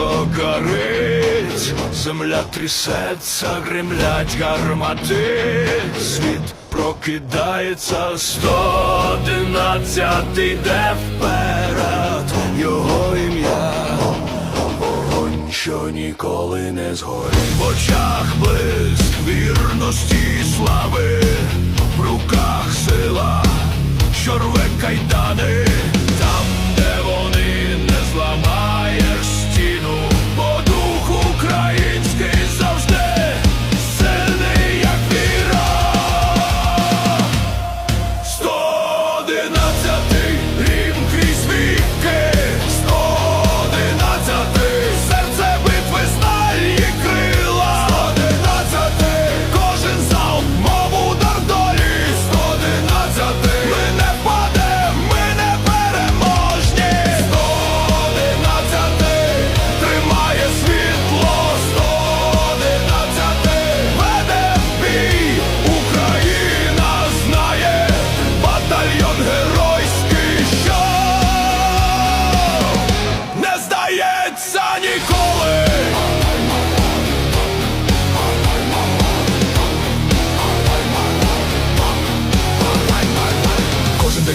горить, земля трясеться, гремлять гармати, світ прокидається, 111 йде вперед, його ім'я, вогонь, що ніколи не згорить. В очах блиск вірності і слави, в руках сила, що рве кайдани,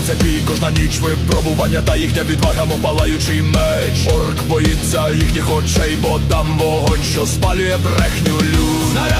це бій, кожна ніч випробування та їхня відвага, мов палаючий меч. Орк боїться їхніх очей, бо там вогонь, що спалює брехню люд. Земля